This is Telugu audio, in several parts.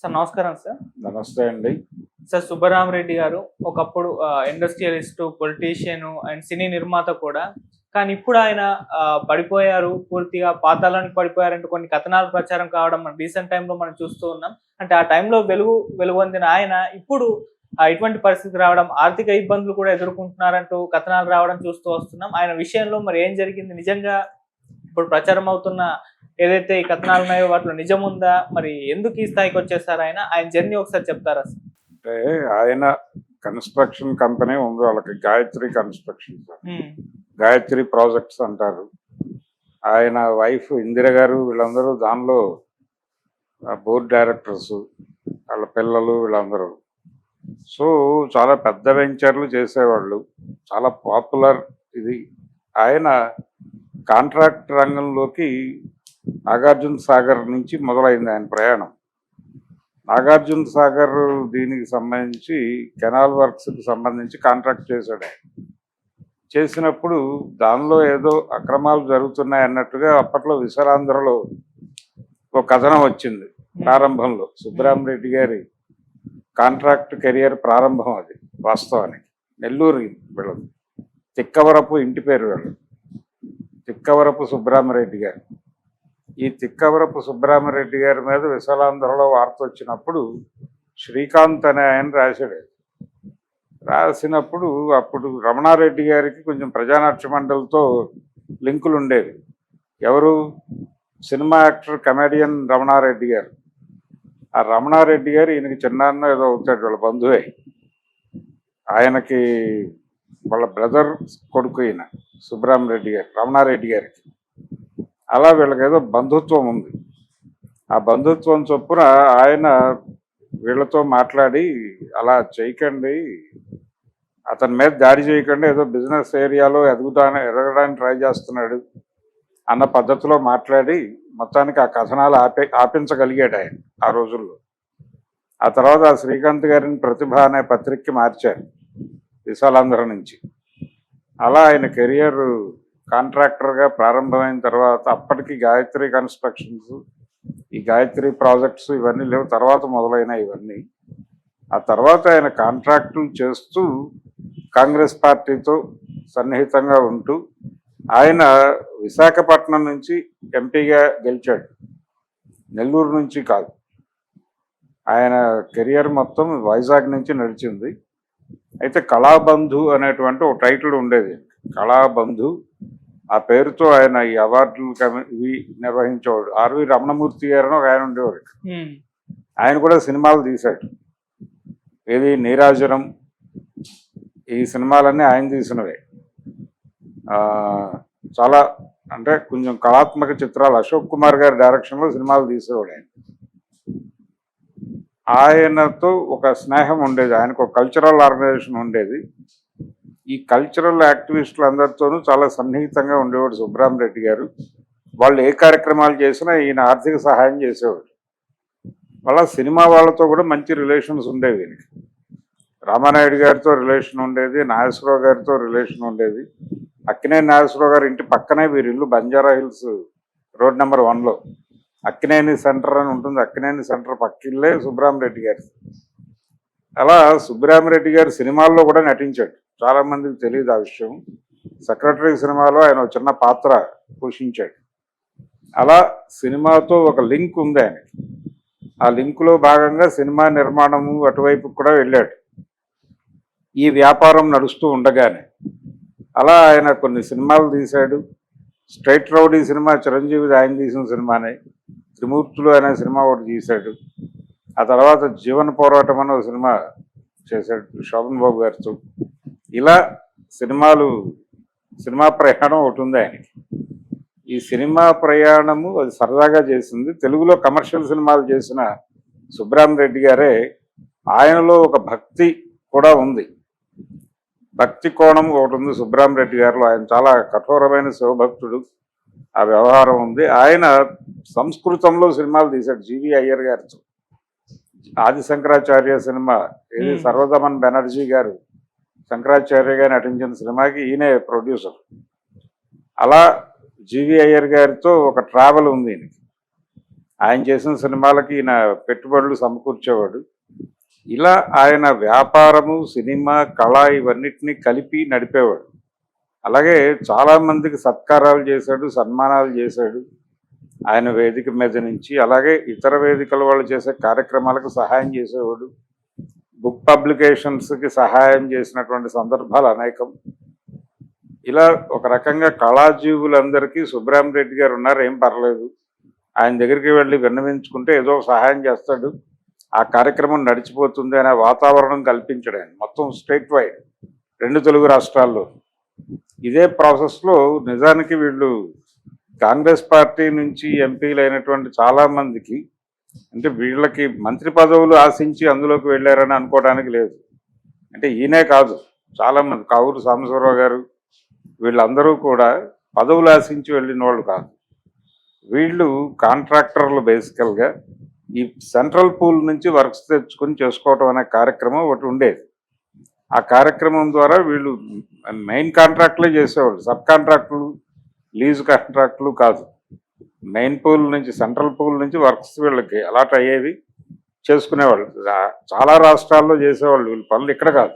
సార్ నమస్కారం సార్. నమస్తే అండి. సార్ సుబ్బరామరెడ్డి గారు ఒకప్పుడు ఇండస్ట్రియలిస్ట్ పొలిటీషియన్ అండ్ సినీ నిర్మాత కూడా. కానీ ఇప్పుడు ఆయన పడిపోయారు పూర్తిగా పాతాళానికి పడిపోయారంటూ కొన్ని కథనాలు ప్రచారం కావడం మనం రీసెంట్ టైంలో మనం చూస్తూ ఉన్నాం. అంటే ఆ టైంలో వెలుగు వెలుగొందిన ఆయన ఇప్పుడు ఇటువంటి పరిస్థితి రావడం ఆర్థిక ఇబ్బందులు కూడా ఎదుర్కొంటున్నారంటూ కథనాలు రావడం చూస్తూ వస్తున్నాం. ఆయన విషయంలో మరి ఏం జరిగింది? నిజంగా ఇప్పుడు ప్రచారం అవుతున్న ఏదైతే ఈ కథనాలు ఉన్నాయో వాటిలో నిజం ఉందా? మరి ఎందుకు ఈ స్థాయికి వచ్చేసారు ఆయన? ఆయన జర్నీ ఒకసారి చెప్తారా అంటే ఆయన కన్స్ట్రక్షన్ కంపెనీ ఉంది వాళ్ళకి గాయత్రి కన్స్ట్రక్షన్ గాయత్రి ప్రాజెక్ట్స్ అంటారు. ఆయన వైఫ్ ఇందిర గారు వీళ్ళందరూ దానిలో బోర్డ్ డైరెక్టర్స్ వాళ్ళ పిల్లలు వీళ్ళందరూ. సో చాలా పెద్ద వెంచర్లు చేసేవాళ్ళు. చాలా పాపులర్ ఇది. ఆయన కాంట్రాక్ట్ రంగంలోకి నాగార్జున సాగర్ నుంచి మొదలైంది ఆయన ప్రయాణం. నాగార్జున సాగర్ దీనికి సంబంధించి కెనాల్ వర్క్స్కి సంబంధించి కాంట్రాక్ట్ చేశాడు ఆయన. చేసినప్పుడు దానిలో ఏదో అక్రమాలు జరుగుతున్నాయి అన్నట్టుగా అప్పట్లో విశాలాంధ్రలో ఒక కథనం వచ్చింది ప్రారంభంలో. సుబ్బరామరెడ్డి గారి కాంట్రాక్ట్ కెరియర్ ప్రారంభం అది వాస్తవానికి. నెల్లూరు వీళ్ళది. తిక్కవరపు ఇంటి పేరు వీళ్ళు. తిక్కవరపు సుబ్రహ్మరెడ్డి గారు. ఈ తిక్కవరపు సుబ్రహ్మరెడ్డి గారి మీద విశాలాంధ్రలో వార్త వచ్చినప్పుడు శ్రీకాంత్ అనే ఆయన రాశాడు. రాసినప్పుడు అప్పుడు రమణారెడ్డి గారికి కొంచెం ప్రజానాట్య మండలితో లింకులు ఉండేవి. ఎవరు? సినిమా యాక్టర్ కమెడియన్ రమణారెడ్డి గారు. ఆ రమణారెడ్డి గారు ఈయనకి చిన్నాన్న ఏదో అవుతాడు వాళ్ళ బంధువే. ఆయనకి వాళ్ళ బ్రదర్ కొడుకు ఈయన. సుబ్రహ్మరెడ్డి గారు రమణారెడ్డి గారికి అలా వీళ్ళకి ఏదో బంధుత్వం ఉంది. ఆ బంధుత్వం చొప్పున ఆయన వీళ్ళతో మాట్లాడి అలా చేయకండి అతని మీద దాడి చేయకండి ఏదో బిజినెస్ ఏరియాలో ఎదుగుతా ఎదగడానికి ట్రై చేస్తున్నాడు అన్న పద్ధతిలో మాట్లాడి మొత్తానికి ఆ కథనాలు ఆపే ఆపించగలిగాడు ఆయన ఆ రోజుల్లో. ఆ తర్వాత ఆ శ్రీకాంత్ గారిని ప్రతిభ అనే పత్రికకి మార్చారు విశాలాంధ్ర నుంచి. అలా ఆయన కెరియర్ కాంట్రాక్టర్గా ప్రారంభమైన తర్వాత అప్పటికి గాయత్రి కన్స్ట్రక్షన్స్ ఈ గాయత్రి ప్రాజెక్ట్స్ ఇవన్నీ లేవు. తర్వాత మొదలైన ఇవన్నీ. ఆ తర్వాత ఆయన కాంట్రాక్టులు చేస్తూ కాంగ్రెస్ పార్టీతో సన్నిహితంగా ఉంటూ ఆయన విశాఖపట్నం నుంచి ఎంపీగా గెలిచాడు. నెల్లూరు నుంచి కాదు. ఆయన కెరియర్ మొత్తం వైజాగ్ నుంచి నడిచింది. అయితే కళాబంధు అనేటువంటి ఒక టైటిల్ ఉండేది. కళాబంధు ఆ పేరుతో ఆయన ఈ అవార్డులు ఇవి నిర్వహించేవాడు. ఆర్వి రమణమూర్తి గారు అని ఒక ఆయన ఉండేవాడు ఆయన కూడా సినిమాలు తీశాడు. ఏది నీరాజనం ఈ సినిమాలన్నీ ఆయన తీసినవే. చాలా అంటే కొంచెం కళాత్మక చిత్రాలు. అశోక్ కుమార్ గారి డైరెక్షన్లో సినిమాలు తీసేవాడు ఆయన. ఆయనతో ఒక స్నేహం ఉండేది ఆయనకు ఒక కల్చరల్ ఆర్గనైజేషన్ ఉండేది. ఈ కల్చరల్ యాక్టివిస్టులు అందరితోనూ చాలా సన్నిహితంగా ఉండేవాడు సుబ్రహ్మరెడ్డి గారు. వాళ్ళు ఏ కార్యక్రమాలు చేసినా ఈయన ఆర్థిక సహాయం చేసేవాడు. వాళ్ళ సినిమా వాళ్ళతో కూడా మంచి రిలేషన్స్ ఉండేవి ఈయనకి. రామానాయుడు గారితో రిలేషన్ ఉండేది నాగేశ్వరరావు గారితో రిలేషన్ ఉండేది. అక్కినే నాగేశ్వరరావు గారి ఇంటి పక్కనే వీరిల్లు బంజారా హిల్స్ రోడ్ నెంబర్ వన్లో. అక్కినేని సెంటర్ అని ఉంటుంది. అక్కినేని సెంటర్ పక్కిల్లే సుబ్రహ్మరెడ్డి గారి. అలా సుబ్రామరెడ్డి గారు సినిమాల్లో కూడా నటించాడు. చాలామందికి తెలియదు ఆ విషయం. సెక్రటరీ సినిమాలో ఆయన ఒక చిన్న పాత్ర పోషించాడు. అలా సినిమాతో ఒక లింక్ ఉంది ఆయన ఆ లింకులో భాగంగా సినిమా నిర్మాణము అటువైపు కూడా వెళ్ళాడు. ఈ వ్యాపారం నడుస్తూ ఉండగానే. అలా ఆయన కొన్ని సినిమాలు తీశాడు. స్ట్రైట్ రౌడీ సినిమా చిరంజీవి ఆయన తీసిన సినిమానే. త్రిమూర్తులు అనే సినిమా ఒకటి తీశాడు. ఆ తర్వాత జీవన పోరాటం అనే సినిమా చేశాడు శోభన్ బాబు గారితో. ఇలా సినిమాలు సినిమా ప్రయాణం ఒకటి ఉంది ఆయనకి. ఈ సినిమా ప్రయాణము అది సరదాగా చేసింది. తెలుగులో కమర్షియల్ సినిమాలు చేసిన సుబ్రహ్మరెడ్డి గారే ఆయనలో ఒక భక్తి కూడా ఉంది. భక్తి కోణం ఒకటి ఉంది. సుబ్రహ్మరెడ్డి గారిలో ఆయన చాలా కఠోరమైన శివభక్తుడు. ఆ వ్యవహారం ఉంది. ఆయన సంస్కృతంలో సినిమాలు తీశాడు. జీవి అయ్యర్ గారితో ఆది శంకరాచార్య సినిమా ఇది. సర్వదమన్ బెనర్జీ గారు. శంకరాచార్యగా నటించిన సినిమాకి ఈయనే ప్రొడ్యూసర్. అలా జీవి అయ్యర్ గారితో ఒక ట్రావెల్ ఉంది ఈయనకి. ఆయన చేసిన సినిమాలకి ఈయన పెట్టుబడులు సమకూర్చేవాడు. ఇలా ఆయన వ్యాపారము సినిమా కళ ఇవన్నిటిని కలిపి నడిపేవాడు. అలాగే చాలామందికి సత్కారాలు చేశాడు సన్మానాలు చేశాడు. ఆయన వేదిక మీద నుంచి అలాగే ఇతర వేదికల వాళ్ళు చేసే కార్యక్రమాలకు సహాయం చేసేవాడు. బుక్ పబ్లికేషన్స్కి సహాయం చేసినటువంటి సందర్భాలు అనేకం. ఇలా ఒక రకంగా కళాజీవులందరికీ సుబ్రహ్మ రెడ్డి గారు ఉన్నారు ఏం పర్లేదు. ఆయన దగ్గరికి వెళ్ళి విన్నవించుకుంటే ఏదో సహాయం చేస్తాడు. ఆ కార్యక్రమం నడిచిపోతుంది అనే వాతావరణం కల్పించడం మొత్తం స్టేట్ వైడ్ రెండు తెలుగు రాష్ట్రాల్లో. ఇదే ప్రాసెస్లో నిజానికి వీళ్ళు కాంగ్రెస్ పార్టీ నుంచి ఎంపీలు అయినటువంటి చాలామందికి అంటే వీళ్ళకి మంత్రి పదవులు ఆశించి అందులోకి వెళ్ళారని అనుకోవడానికి లేదు. అంటే ఈయనే కాదు చాలా మంది కావూరు సాంబశివరావు గారు వీళ్ళందరూ కూడా పదవులు ఆశించి వెళ్ళిన వాళ్ళు కాదు. వీళ్ళు కాంట్రాక్టర్లు బేసికల్గా. ఈ సెంట్రల్ పూల్ నుంచి వర్క్స్ తెచ్చుకొని చేసుకోవటం అనే కార్యక్రమం ఒకటి ఉండేది. ఆ కార్యక్రమం ద్వారా వీళ్ళు మెయిన్ కాంట్రాక్ట్లే చేసేవాళ్ళు. సబ్ కాంట్రాక్టులు లీజ్ కాంట్రాక్టులు కాదు. మెయిన్ పూల్ నుంచి సెంట్రల్ పూల్ నుంచి వర్క్స్ వీళ్ళకి అలాట్ అయ్యేవి చేసుకునేవాళ్ళు. చాలా రాష్ట్రాల్లో చేసేవాళ్ళు. వీళ్ళు పనులు ఇక్కడ కాదు.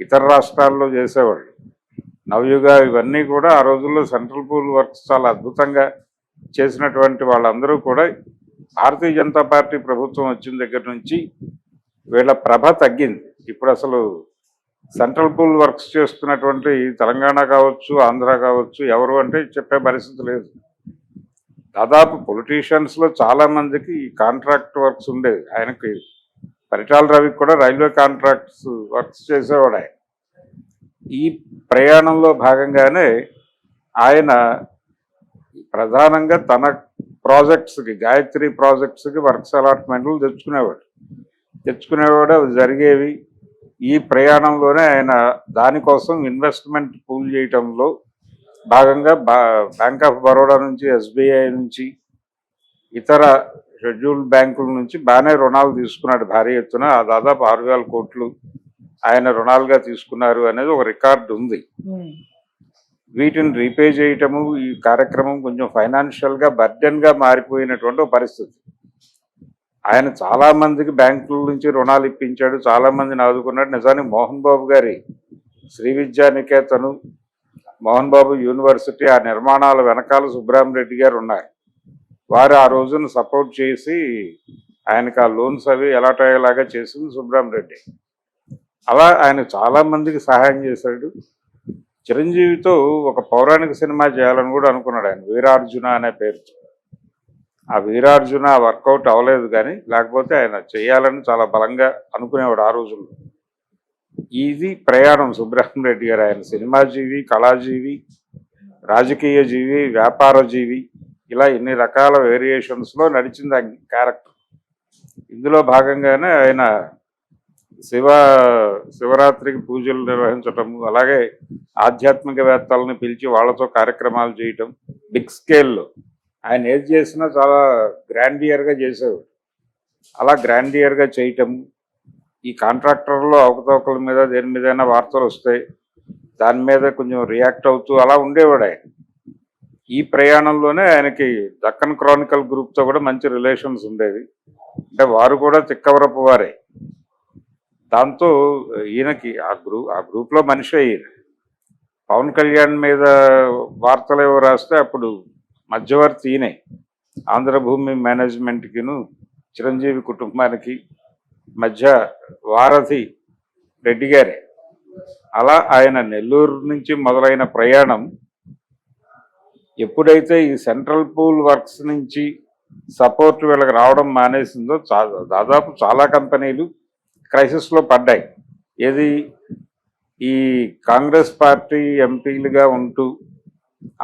ఇతర రాష్ట్రాల్లో చేసేవాళ్ళు. నవయుగ ఇవన్నీ కూడా ఆ రోజుల్లో సెంట్రల్ పూల్ వర్క్స్ చాలా అద్భుతంగా చేసినటువంటి వాళ్ళందరూ కూడా భారతీయ జనతా పార్టీ ప్రభుత్వం వచ్చిన దగ్గర నుంచి వీళ్ళ ప్రభ తగ్గింది. ఇప్పుడు అసలు సెంట్రల్ పూల్ వర్క్స్ చేస్తున్నటువంటి తెలంగాణ కావచ్చు ఆంధ్ర కావచ్చు ఎవరు అంటే చెప్పే పరిస్థితి లేదు. దాదాపు పొలిటీషియన్స్లో చాలా మందికి ఈ కాంట్రాక్ట్ వర్క్స్ ఉండేవి. ఆయనకి పరిటాల రవికి కూడా రైల్వే కాంట్రాక్ట్స్ వర్క్స్ చేసేవాడు ఆయన. ఈ ప్రయాణంలో భాగంగానే ఆయన ప్రధానంగా తన ప్రాజెక్ట్స్కి గాయత్రి ప్రాజెక్ట్స్కి వర్క్స్ అలాట్మెంట్లు తెచ్చుకునేవాడు. తెచ్చుకునేవాడు అవి జరిగేవి. ఈ ప్రయాణంలోనే ఆయన దానికోసం ఇన్వెస్ట్మెంట్ పూల్ చేయటంలో భాగంగా బా బ్యాంక్ ఆఫ్ బరోడా నుంచి ఎస్బీఐ నుంచి ఇతర షెడ్యూల్డ్ బ్యాంకుల నుంచి బాగానే రుణాలు తీసుకున్నాడు భారీ ఎత్తున. ఆ దాదాపు ఆరు కోట్లు ఆయన రుణాలుగా తీసుకున్నారు అనేది ఒక రికార్డు ఉంది. వీటిని రీపే చేయటము ఈ కార్యక్రమం కొంచెం ఫైనాన్షియల్గా బర్డెన్గా మారిపోయినటువంటి పరిస్థితి. ఆయన చాలామందికి బ్యాంకుల నుంచి రుణాలు ఇప్పించాడు చాలా మందిని ఆదుకున్నాడు. నిజానికి మోహన్ బాబు గారి శ్రీ విద్యానికేతను మోహన్ బాబు యూనివర్సిటీ ఆ నిర్మాణాల వెనకాల సుబ్రహ్మరెడ్డి గారు ఉన్నారు. వారు ఆ రోజున సపోర్ట్ చేసి ఆయనకు ఆ లోన్స్ అవి ఎలాట్ అయ్యేలాగా చేసింది సుబ్రహ్మరెడ్డి అలా ఆయన చాలామందికి సహాయం చేశాడు. చిరంజీవితో ఒక పౌరాణిక సినిమా చేయాలని కూడా అనుకున్నాడు ఆయన. వీరార్జున అనే పేరు. ఆ వీరార్జున వర్కౌట్ అవ్వలేదు కానీ లేకపోతే ఆయన చేయాలని చాలా బలంగా అనుకునేవాడు ఆ రోజుల్లో. ఇది ప్రయాణం సుబ్రహ్మణ్య రెడ్డి గారు. ఆయన సినిమా జీవి కళాజీవి రాజకీయ జీవి వ్యాపార జీవి ఇలా ఇన్ని రకాల వేరియేషన్స్లో నడిచింది ఆ క్యారెక్టర్ ఇందులో భాగంగానే ఆయన శివ శివరాత్రికి పూజలు నిర్వహించటము అలాగే ఆధ్యాత్మికవేత్తలని పిలిచి వాళ్ళతో కార్యక్రమాలు చేయటం బిగ్ స్కేల్లో. ఆయన ఏది చేసినా చాలా గ్రాండియర్గా చేసేవాడు. అలా గ్రాండియర్గా చేయటం ఈ కాంట్రాక్టర్లో అవకతవకల మీద దేని మీదైనా వార్తలు వస్తాయి దాని మీద కొంచెం రియాక్ట్ అవుతూ అలా ఉండేవాడు ఆయన. ఈ ప్రయాణంలోనే ఆయనకి దక్కన్ క్రానికల్ గ్రూప్తో కూడా మంచి రిలేషన్స్ ఉండేవి. అంటే వారు కూడా తిక్కవరపు వారే. దాంతో ఈయనకి ఆ గ్రూప్ ఆ గ్రూప్లో మనిషి ఈయన. పవన్ కళ్యాణ్ మీద వార్తలు ఏవో రాస్తే అప్పుడు మధ్యవర్తి ఈయనే. ఆంధ్రభూమి మేనేజ్మెంట్కిను చిరంజీవి కుటుంబానికి మధ్య వారధి రెడ్డి గారే. అలా ఆయన నెల్లూరు నుంచి మొదలైన ప్రయాణం ఎప్పుడైతే ఈ సెంట్రల్ పూల్ వర్క్స్ నుంచి సపోర్ట్ వీళ్ళకి రావడం మానేసిందో దాదాపు చాలా కంపెనీలు క్రైసిస్లో పడ్డాయి. ఏది? ఈ కాంగ్రెస్ పార్టీ ఎంపీలుగా ఉంటూ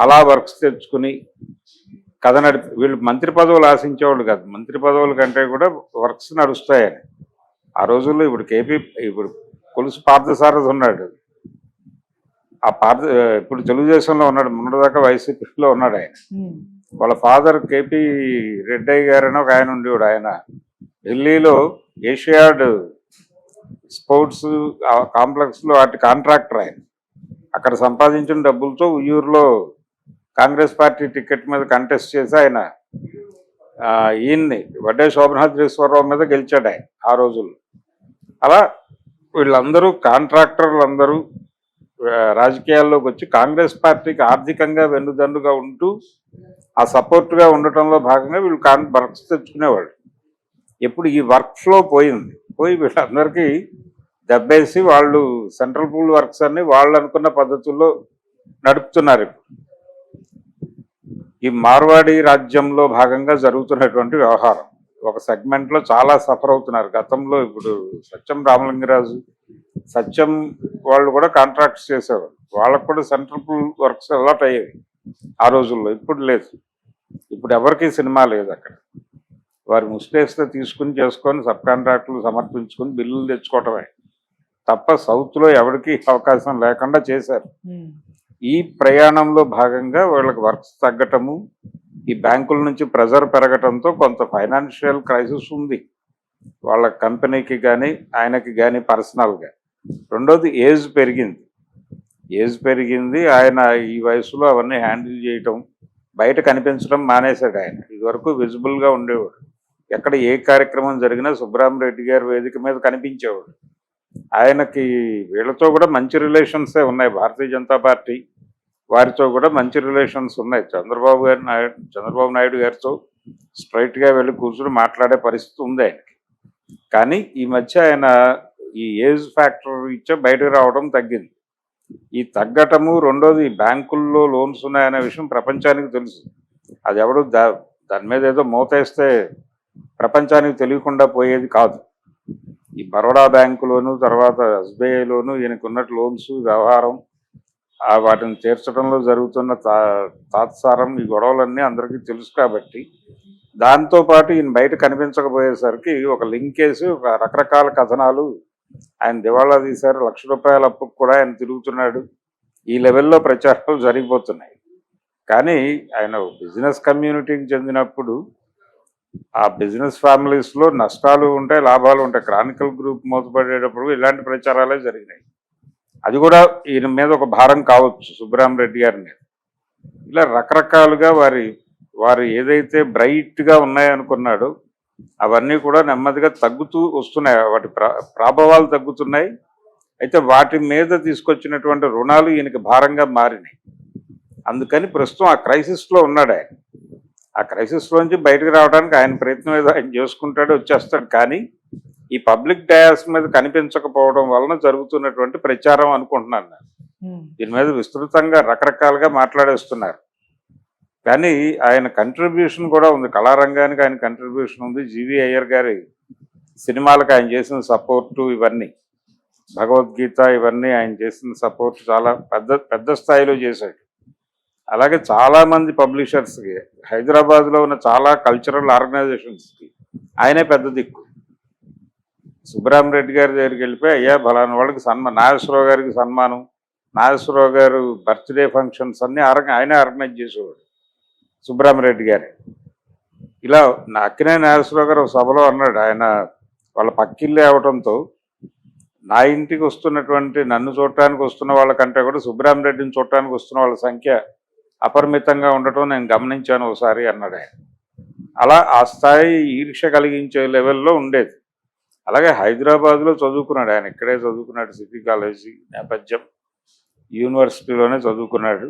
అలా వర్క్స్ తెచ్చుకుని కథ నడిపి వీళ్ళు మంత్రి పదవులు ఆశించేవాళ్ళు కాదు. మంత్రి పదవుల కంటే కూడా వర్క్స్ నడుస్తాయని. ఆ రోజుల్లో ఇప్పుడు కేపీ ఇప్పుడు కొలుసు పార్థసారథి ఉన్నాడు. ఆ పార్థ ఇప్పుడు తెలుగుదేశంలో ఉన్నాడు. మొన్నటిదాకా వైసీపీలో ఉన్నాడు ఆయన. వాళ్ళ ఫాదర్ కేపీ రెడ్డయ్య గారు అని ఒక ఆయన ఉండేవాడు. ఆయన ఢిల్లీలో ఏషియాడ్ స్పోర్ట్స్ కాంప్లెక్స్లో వాటి కాంట్రాక్టర్ ఆయన. అక్కడ సంపాదించిన డబ్బులతో ఉయ్యూరులో కాంగ్రెస్ పార్టీ టికెట్ మీద కంటెస్ట్ చేసి ఆయన ఈయన్ని వడ్డే శోభనాద్రీశ్వరరావు మీద గెలిచాడు ఆయన ఆ రోజుల్లో. అలా వీళ్ళందరూ కాంట్రాక్టర్లు అందరూ రాజకీయాల్లోకి వచ్చి కాంగ్రెస్ పార్టీకి ఆర్థికంగా వెన్నుదండుగా ఉంటూ ఆ సపోర్ట్గా ఉండటంలో భాగంగా వీళ్ళు కాన్ వర్క్స్ తెచ్చుకునేవాళ్ళు. ఇప్పుడు ఈ వర్క్ ఫ్లో పోయింది పోయి వీళ్ళందరికీ దెబ్బేసి వాళ్ళు సెంట్రల్ పూల్ వర్క్స్ అన్ని వాళ్ళు అనుకున్న పద్ధతుల్లో నడుపుతున్నారు ఇప్పుడు. ఈ మార్వాడి రాజ్యంలో భాగంగా జరుగుతున్నటువంటి వ్యవహారం. ఒక సెగ్మెంట్లో చాలా సఫర్ అవుతున్నారు. గతంలో ఇప్పుడు సత్యం రామలింగరాజు సత్యం వాళ్ళు కూడా కాంట్రాక్ట్స్ చేసేవారు. వాళ్ళకు కూడా సెంట్రల్ పూల్ వర్క్స్ అలాట్ అయ్యేవి ఆ రోజుల్లో. ఇప్పుడు లేదు. ఇప్పుడు ఎవరికి సినిమా లేదు అక్కడ. వారి ముస్టేస్తే తీసుకుని చేసుకొని సబ్ కాంట్రాక్టులు సమర్పించుకొని బిల్లులు తెచ్చుకోవటమే. తప్ప సౌత్లో ఎవరికి అవకాశం లేకుండా చేశారు. ఈ ప్రయాణంలో భాగంగా వాళ్ళకి వర్క్స్ తగ్గటము ఈ బ్యాంకుల నుంచి ప్రెజర్ పెరగటంతో కొంత ఫైనాన్షియల్ క్రైసిస్ ఉంది. వాళ్ళ కంపెనీకి కానీ ఆయనకి కానీ పర్సనల్గా. రెండోది ఏజ్ పెరిగింది. ఏజ్ పెరిగింది ఆయన ఈ వయసులో అవన్నీ హ్యాండిల్ చేయటం బయట కనిపించడం మానేశాడు ఆయన. ఇదివరకు విజిబుల్గా ఉండేవాడు. ఎక్కడ ఏ కార్యక్రమం జరిగినా సుబ్రహ్మరెడ్డి గారి వేదిక మీద కనిపించేవాడు. ఆయనకి వీళ్ళతో కూడా మంచి రిలేషన్సే ఉన్నాయి. భారతీయ జనతా పార్టీ వారితో కూడా మంచి రిలేషన్స్ ఉన్నాయి. చంద్రబాబు గారి నాయుడు చంద్రబాబు నాయుడు గారితో స్ట్రైట్గా వెళ్ళి కూర్చుని మాట్లాడే పరిస్థితి ఉంది ఆయనకి. కానీ ఈ మధ్య ఆయన ఈ ఏజ్ ఫ్యాక్టర్ ఇచ్చే బయటకు రావడం తగ్గింది. ఈ తగ్గటము రెండోది బ్యాంకుల్లో లోన్స్ ఉన్నాయనే విషయం ప్రపంచానికి తెలుసు. అది ఎవడు దా దాని మీద ఏదో మూతేస్తే ప్రపంచానికి తెలియకుండా పోయేది కాదు. ఈ బరోడా బ్యాంకులోను తర్వాత ఎస్బీఐలోను ఈయనకు ఉన్నట్టు లోన్స్ వ్యవహారం ఆ వాటిని తీర్చడంలో జరుగుతున్న తా తాత్సారం ఈ గొడవలన్నీ అందరికీ తెలుసు కాబట్టి దాంతో పాటు ఈయన బయట కనిపించకపోయేసరికి ఒక లింక్ వేసి ఒక రకరకాల కథనాలు ఆయన దివాళా తీశారు. లక్ష రూపాయల అప్పుకు కూడా ఆయన తిరుగుతున్నాడు. ఈ లెవెల్లో ప్రచారాలు జరిగిపోతున్నాయి. కానీ ఆయన బిజినెస్ కమ్యూనిటీకి చెందినప్పుడు ఆ బిజినెస్ ఫ్యామిలీస్లో నష్టాలు ఉంటాయి లాభాలు ఉంటాయి. క్రానికల్ గ్రూప్ మూతపడేటప్పుడు ఇలాంటి ప్రచారాలే జరిగినాయి. అది కూడా ఈయన మీద ఒక భారం కావచ్చు సుబ్బరామరెడ్డి గారి మీద. ఇలా రకరకాలుగా వారి వారు ఏదైతే బ్రైట్గా ఉన్నాయనుకున్నాడో అవన్నీ కూడా నెమ్మదిగా తగ్గుతూ వస్తున్నాయి. వాటి ప్రా- ప్రాభవాలు తగ్గుతున్నాయి. అయితే వాటి మీద తీసుకొచ్చినటువంటి రుణాలు ఈయనకి భారంగా మారినాయి. అందుకని ప్రస్తుతం ఆ క్రైసిస్లో ఉన్నాడు ఆయన ఆ క్రైసిస్లోంచి బయటకు రావడానికి ఆయన ప్రయత్నం ఏదో ఆయన చేసుకుంటాడు వచ్చేస్తాడు. కానీ ఈ పబ్లిక్ డయాస్ మీద కనిపించకపోవడం వలన జరుగుతున్నటువంటి ప్రచారం అనుకుంటున్నాను నేను. దీని మీద విస్తృతంగా రకరకాలుగా మాట్లాడేస్తున్నారు. కానీ ఆయన కంట్రిబ్యూషన్ కూడా ఉంది. కళారంగానికి ఆయన కంట్రిబ్యూషన్ ఉంది. జీవి అయ్యర్ గారి సినిమాలకు ఆయన చేసిన సపోర్టు ఇవన్నీ. భగవద్గీత ఇవన్నీ ఆయన చేసిన సపోర్ట్ చాలా పెద్ద పెద్ద స్థాయిలో చేశాడు. అలాగే చాలా మంది పబ్లిషర్స్కి హైదరాబాద్లో ఉన్న చాలా కల్చరల్ ఆర్గనైజేషన్స్కి ఆయనే పెద్ద దిక్కు. సుబ్బరామరెడ్డి గారి దగ్గరికి వెళ్ళిపోయి అయ్యా ఫలానా వాళ్ళకి సన్మానం నాగేశ్వరరావు గారికి సన్మానం. నాగేశ్వరరావు గారు బర్త్డే ఫంక్షన్స్ అన్నీ ఆర్గ ఆయనే ఆర్గనైజ్ చేసేవాడు సుబ్బరామరెడ్డి గారి. ఇలా అక్కినే నాగేశ్వరరావు గారు ఒక సభలో అన్నాడు ఆయన వాళ్ళ పక్కిల్లే అవడంతో నా ఇంటికి వస్తున్నటువంటి నన్ను చూడటానికి వస్తున్న వాళ్ళకంటే కూడా సుబ్బరామరెడ్డిని చూడటానికి వస్తున్న వాళ్ళ సంఖ్య అపరిమితంగా ఉండటం నేను గమనించాను ఒకసారి అన్నాడు ఆయన. అలా ఆ స్థాయి ఈర్ష కలిగించే లెవెల్లో ఉండేది. అలాగే హైదరాబాద్లో చదువుకున్నాడు ఆయన. ఇక్కడే చదువుకున్నాడు సిటీ కాలేజీ నేపథ్యం. యూనివర్సిటీలోనే చదువుకున్నాడు.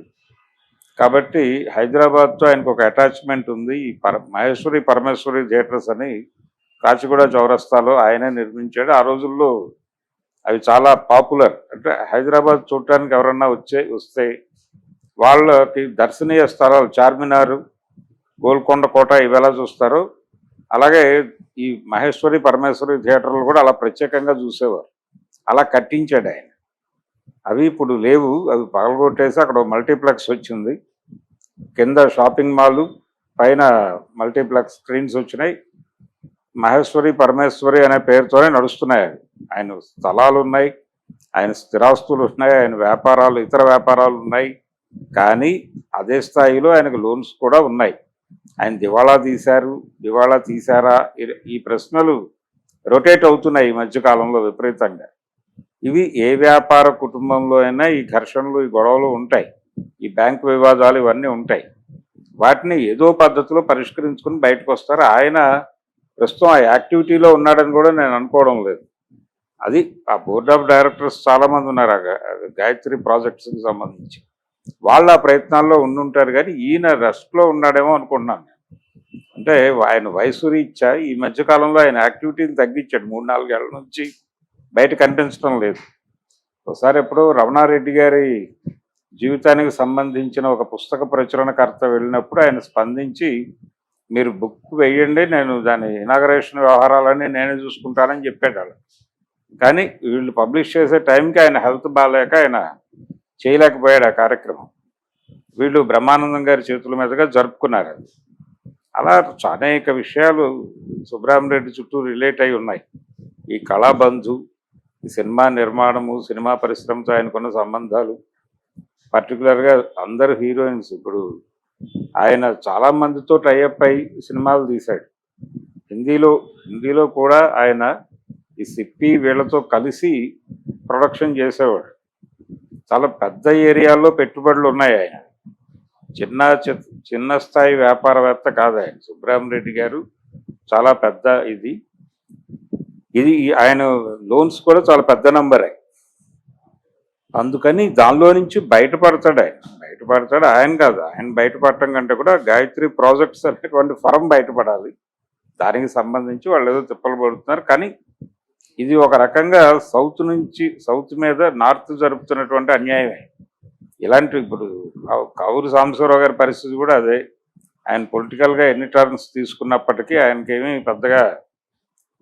కాబట్టి హైదరాబాద్తో ఆయనకు ఒక అటాచ్మెంట్ ఉంది. ఈ పర మహేశ్వరి పరమేశ్వరి థియేటర్స్ అని కాచిగూడ చౌరస్తాలో ఆయనే నిర్మించాడు. ఆ రోజుల్లో అవి చాలా పాపులర్. అంటే హైదరాబాద్ చూడటానికి ఎవరన్నా వచ్చే వస్తే వాళ్ళకి దర్శనీయ స్థలాలు చార్మినార్ గోల్కొండ కోట ఇవి ఎలా అలాగే ఈ మహేశ్వరి పరమేశ్వరి థియేటర్లు కూడా అలా ప్రత్యేకంగా చూసేవారు. అలా కట్టించాడు ఆయన. అవి ఇప్పుడు లేవు. అవి పగలగొట్టేసి అక్కడ మల్టీప్లెక్స్ వచ్చింది. కింద షాపింగ్ మాల్ పైన మల్టీప్లెక్స్ స్క్రీన్స్ వచ్చినాయి. మహేశ్వరి పరమేశ్వరి అనే పేరుతోనే నడుస్తున్నాయి అవి. ఆయన స్థలాలు ఉన్నాయి ఆయన స్థిరాస్తులు ఉన్నాయి ఆయన వ్యాపారాలు ఇతర వ్యాపారాలు ఉన్నాయి. కానీ అదే స్థాయిలో ఆయనకు లోన్స్ కూడా ఉన్నాయి. ఆయన దివాళా తీశారు. దివాళా తీశారా? ఈ- ప్రశ్నలు రొటేట్ అవుతున్నాయి ఈ మధ్యకాలంలో విపరీతంగా. ఇవి ఏ వ్యాపార కుటుంబంలో అయినా ఈ ఘర్షణలు ఈ గొడవలు ఉంటాయి. ఈ బ్యాంకు వివాదాలు ఇవన్నీ ఉంటాయి. వాటిని ఏదో పద్ధతిలో పరిష్కరించుకుని బయటకు వస్తారు ఆయన ప్రస్తుతం ఆ యాక్టివిటీలో ఉన్నాడని కూడా నేను అనుకోవడం లేదు. అది ఆ బోర్డ్ ఆఫ్ డైరెక్టర్స్ చాలామంది ఉన్నారు. ఆ గాయత్రి ప్రాజెక్ట్స్కి సంబంధించి. వాళ్ళ ప్రయత్నాల్లో ఉండుంటారు కానీ ఈయన రెస్ట్లో ఉన్నాడేమో అనుకుంటున్నాను నేను. అంటే ఆయన వయసు రీత్యా ఈ మధ్యకాలంలో ఆయన యాక్టివిటీని తగ్గించాడు. మూడు నాలుగేళ్ళ నుంచి బయట కనిపించడం లేదు. ఒకసారి ఎప్పుడో రమణారెడ్డి గారి జీవితానికి సంబంధించిన ఒక పుస్తక ప్రచురణకర్త వెళ్ళినప్పుడు ఆయన స్పందించి మీరు బుక్ వేయండి నేను దాని ఇనాగరేషన్ వ్యవహారాలన్నీ నేనే చూసుకుంటానని చెప్పాడు వాళ్ళు కానీ వీళ్ళు పబ్లిష్ చేసే టైంకి ఆయన హెల్త్ బాగాలేక ఆయన చేయలేకపోయాడు ఆ కార్యక్రమం. వీళ్ళు బ్రహ్మానందం గారి చేతుల మీదుగా జరుపుకున్నారు అది. అలా అనేక విషయాలు సుబ్రహ్మరెడ్డి చుట్టూ రిలేట్ అయి ఉన్నాయి. ఈ కళాబంధు ఈ సినిమా నిర్మాణము సినిమా పరిశ్రమతో ఆయనకున్న సంబంధాలు. పర్టికులర్గా అందరు హీరోయిన్స్ ఇప్పుడు ఆయన చాలా మందితో టైఅప్ అయి సినిమాలు తీశాడు. హిందీలో హిందీలో కూడా ఆయన ఈ సిప్పి వీళ్ళతో కలిసి ప్రొడక్షన్ చేసేవాడు. చాలా పెద్ద ఏరియాల్లో పెట్టుబడులు ఉన్నాయి ఆయన. చిన్న చి- చిన్న స్థాయి వ్యాపారవేత్త కాదు ఆయన. సుబ్రహ్మరెడ్డి గారు చాలా పెద్ద ఇది. ఇది ఆయన లోన్స్ కూడా చాలా పెద్ద నంబరే. అందుకని దానిలో నుంచి బయటపడతాడు ఆయన. బయటపడతాడు ఆయన కాదు. ఆయన బయటపడటం కంటే కూడా గాయత్రి ప్రాజెక్ట్స్ అనేటువంటి ఫరం బయటపడాలి. దానికి సంబంధించి వాళ్ళు ఏదో తిప్పలు పడుతున్నారు. కానీ ఇది ఒక రకంగా సౌత్ నుంచి సౌత్ మీద నార్త్ జరుపుతున్నటువంటి అన్యాయమే. ఇలాంటివి ఇప్పుడు కౌరు సాంబశివరావు గారి పరిస్థితి కూడా అదే. ఆయన పొలిటికల్గా ఎన్ని టర్న్స్ తీసుకున్నప్పటికీ ఆయనకేమీ పెద్దగా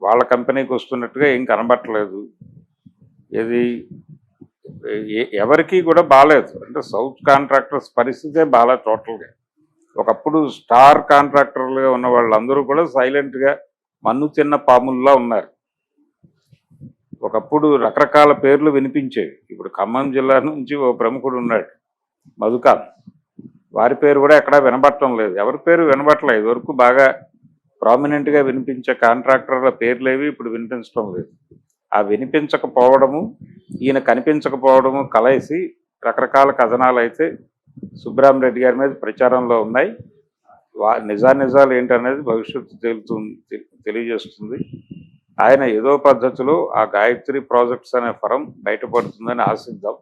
వాళ్ళ కంపెనీకి వస్తున్నట్టుగా ఏం కనబట్టలేదు. ఇది ఎవరికి కూడా బాగాలేదు అంటే సౌత్ కాంట్రాక్టర్స్ పరిస్థితే బాగా టోటల్గా. ఒకప్పుడు స్టార్ కాంట్రాక్టర్లుగా ఉన్న వాళ్ళందరూ కూడా సైలెంట్గా మన్ను తిన్న పాముల్లా ఉన్నారు. ఒకప్పుడు రకరకాల పేర్లు వినిపించేవి. ఇప్పుడు ఖమ్మం జిల్లా నుంచి ఓ ప్రముఖుడు ఉన్నాడు మధుకాన్ వారి పేరు కూడా ఎక్కడా వినబట్టడం లేదు. ఎవరి పేరు వినబట్టలేదు వరకు బాగా ప్రామినెంట్గా వినిపించే కాంట్రాక్టర్ల పేర్లేవి ఇప్పుడు వినిపించడం లేదు. ఆ వినిపించకపోవడము ఈయన కనిపించకపోవడము కలసి రకరకాల కథనాలు అయితే సుబ్రహ్మరెడ్డి గారి మీద ప్రచారంలో ఉన్నాయి. వా నిజానిజాలు ఏంటనేది భవిష్యత్తు తేలుతుంది తె- తెలియజేస్తుంది. ఆయన ఏదో పద్ధతిలో ఆ గాయత్రి ప్రాజెక్ట్స్ అనే ఫరం బయటపడుతుందని ఆశిద్దాం.